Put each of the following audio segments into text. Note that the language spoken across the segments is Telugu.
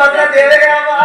बदला दे रहे हैं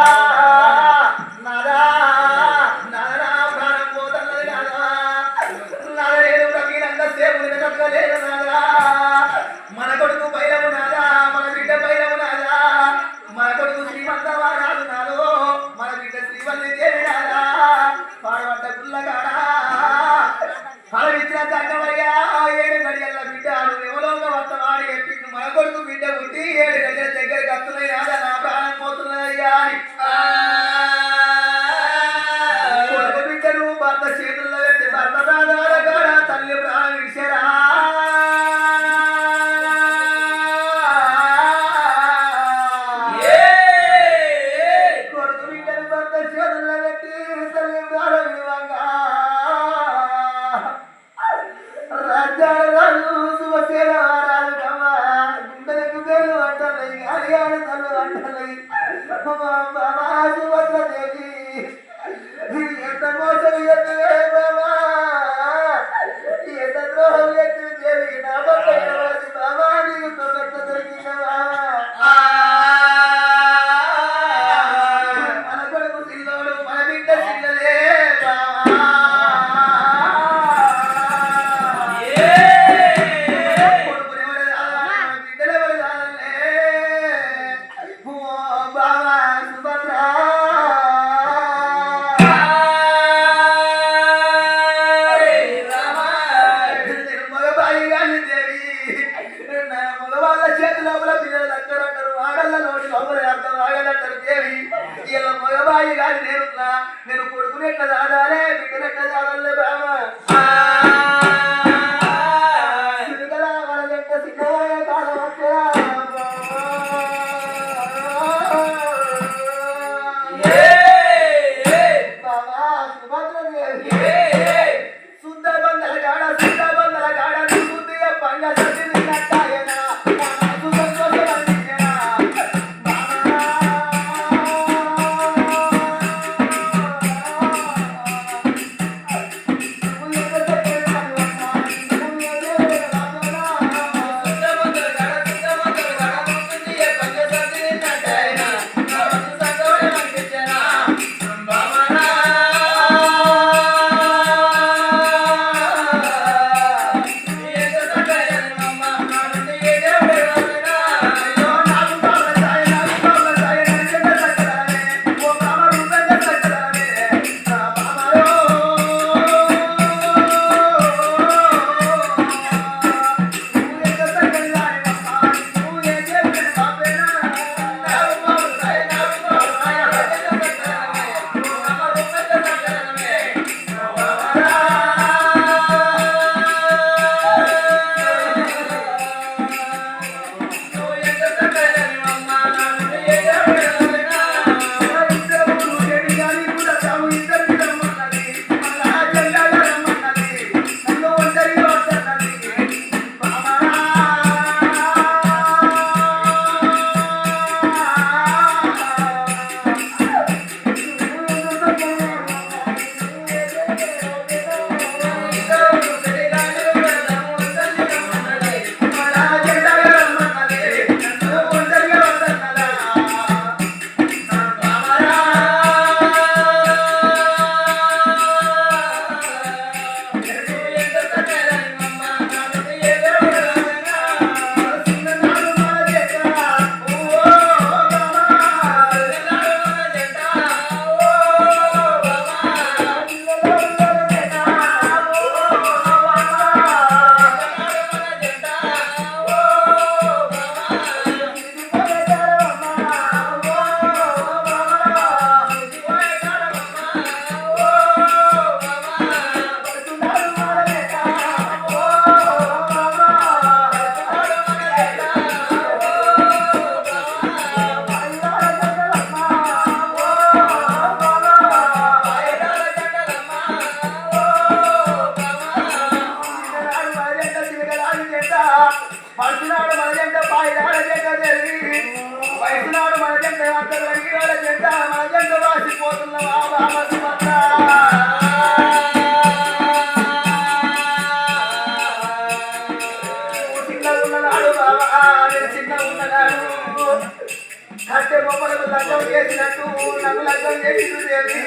అంటే బొమ్మలకు లగ్గం చేసినట్టు నన్ను లగ్గం చేసింది.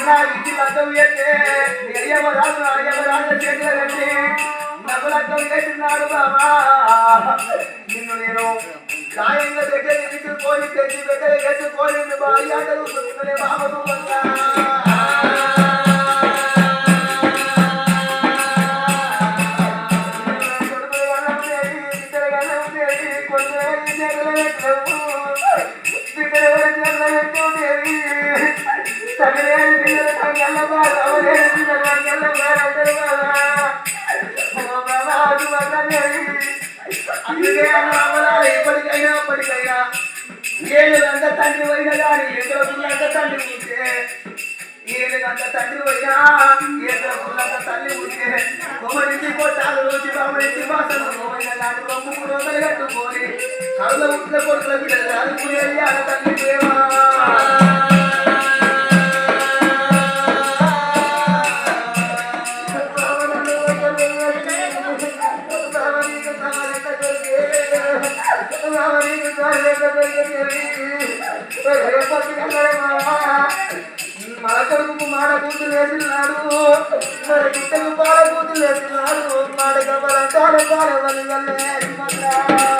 నా ఇంటి లగ్గం చేస్తే ఎరియమరాజు అరియమరాజు చేతులు పెట్టి నన్ను లగ్గం చేసినాడు బాబా. నిన్ను నేను గాయంగా దగ్గర తీసుకొని తెచ్చి దగ్గర ఎత్తుకొని భార్య చదువుకుంటున్నానే బాబు ఏళ్ళు అంత తండ్రి పోయినా కానీ ఎక్కడ గుళ్ళంత తండ్రి ఉంటే ఏళ్ళు అంత తండ్రి పోయినా ఎక్కడ గుళ్ళంత తల్లి ఉంటే కొమ్మరించి పోతాలు రోజు బొమ్మడించి బాసలు పోయినా కానీ బొమ్మకు రోజులు కట్టుకొని కళ్ళ ఉట్ల కొడుకుల బిడ్డలు అనుకునేది ఆ తల్లి ప్రేమ మన కొడుకు మాడ కూతురు వేసినాడు మన బిడ్డకు పాల కూతురు వేసినాడు మాడ గబల కాల కాల వల్లి వల్లే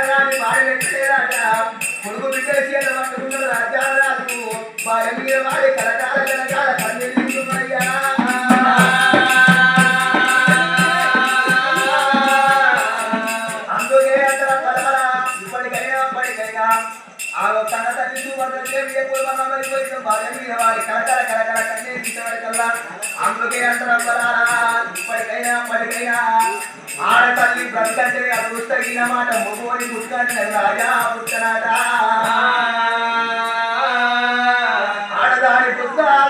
తల్లి బ్రతకంటే అదృష్టగిన మాట మొగోని పుట్టుకంటే రాజా పుట్టనాట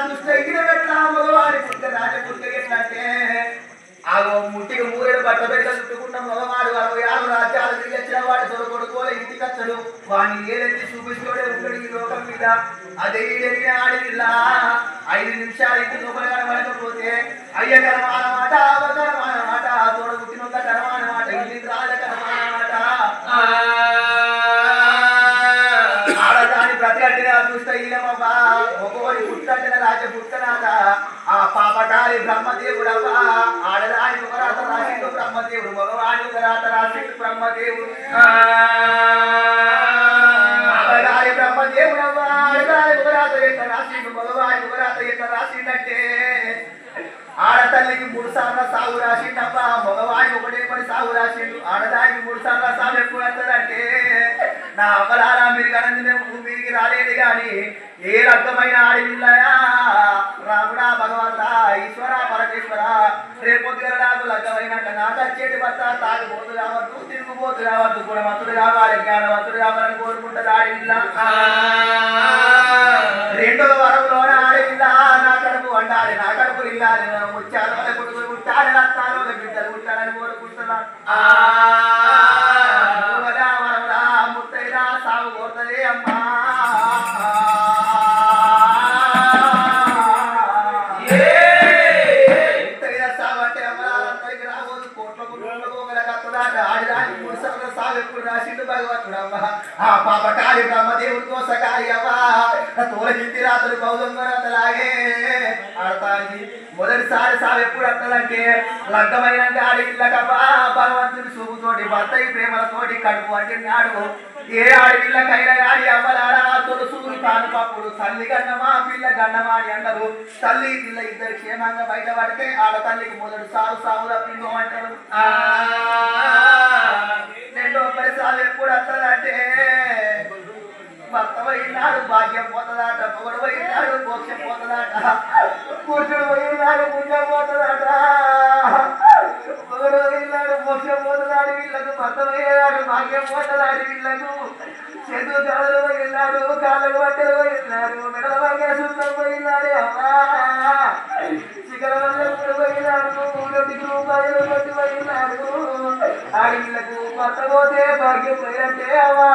ఆడదాని పుట్ట పెట్టా మగవాడి పుట్టిన రాజ పుట్టిన ఎట్లంటే ఆ ముట్టికి మూరేడు బట్ట పెట్ట చుట్టుకున్న మగవాడు అరవై ఆరు రాజ్యాలు తిరిగొచ్చిన వాడు తొలగొడుకోలే ఇంటికి వచ్చాడు. వాడిని ఏదైతే చూపిస్తూనే ఉంటాడు ఈ లోకం మీద? అదే జరిగిన ఆడిల్లా ఐదు నిమిషాలు ఇంటి లోపల కనబడకపోతే అయ్య కరమాన మాట అవతరమాన మాట తోడబుట్టిన కరమాన ఒకటే రాసిండు. ఆడదానికి మూడు సార్లు సార్లు ఎక్కువ వస్తుందంటే నా అమ్మలారా మీరు కనంది మేము భూమికి రాలేదు కానీ ఏ రకమైన ఆడపిల్లయా? రాముడా భగవంత ఈశ్వర పరమేశ్వర. రేపొద్దుగా నాకు లగ్గమైనాక నాకు వచ్చేటి భర్త తాగిపోతు కావద్దు తిరుగుబోతు కావద్దు గుణవంతుడు కావాలి జ్ఞానవంతుడు కావాలని కోరుకుంటారు పిల్ల రెండో వరంలోనే ఆడపిల్ల నా కడుపు వండాలి నా కడుపు ఇల్లాలి అమరాలందరికీ రాబోదు మూడు సార్లు సాగు రాసిండు భగవంతుడు చూడమ్మా ఆ పాపకారి బ్రహ్మదేవుడు దోసకారి అవ్వా తోలగింది రాత్రులు బౌద్ధంగరాతలాగే ఆడతానికి మొదటిసారి సాగు ఎప్పుడు అంటదంటే లగ్గమైన ఆడి ఇళ్ళకబ్బా భగవంతుడి చూపుతోటి భర్త ప్రేమలతోటి కడుపు అంటే నాడు ఏ ఆడపిల్లకైనా ఆడి అవ్వలారా? తొలసూరు కానుపప్పుడు తల్లి గన్నమా పిల్ల గన్నమా అని అంటారు. తల్లి పిల్ల ఇద్దరు క్షేమంగా బయటపడితే ఆడ తల్లికి మొదటి సాగు సాగు తప్పిందో అంటారు. ఆ, రెండో పరిసాలు ఎప్పుడు వస్తుందంటే భర్త పోయినాడు భాగ్యం పోతుందట పొగడు పోయినాడు మోక్షం పోతుందట. కూర్చుడు పోయినాడు గుండె పోతుందట. పొగడు పోయినాడు మోక్షం పోతుందాడు. వీళ్ళకు భర్త భాగ్యం పోతున్నాడు వీళ్ళకు చేతు కాళ్ళు పోయినాడు కాళ్ళకు బట్టలు పోయినాడు మెడల భాగ్య సూత్రం పోయినాడు. అమ్మా శిఖర వల్ల పోయినాడు నొట్టికి రూపాయలు కొట్టి పోయినాడు. ఆడపిల్లకు భర్త పోతే భాగ్యం పోయినట్టే. అవా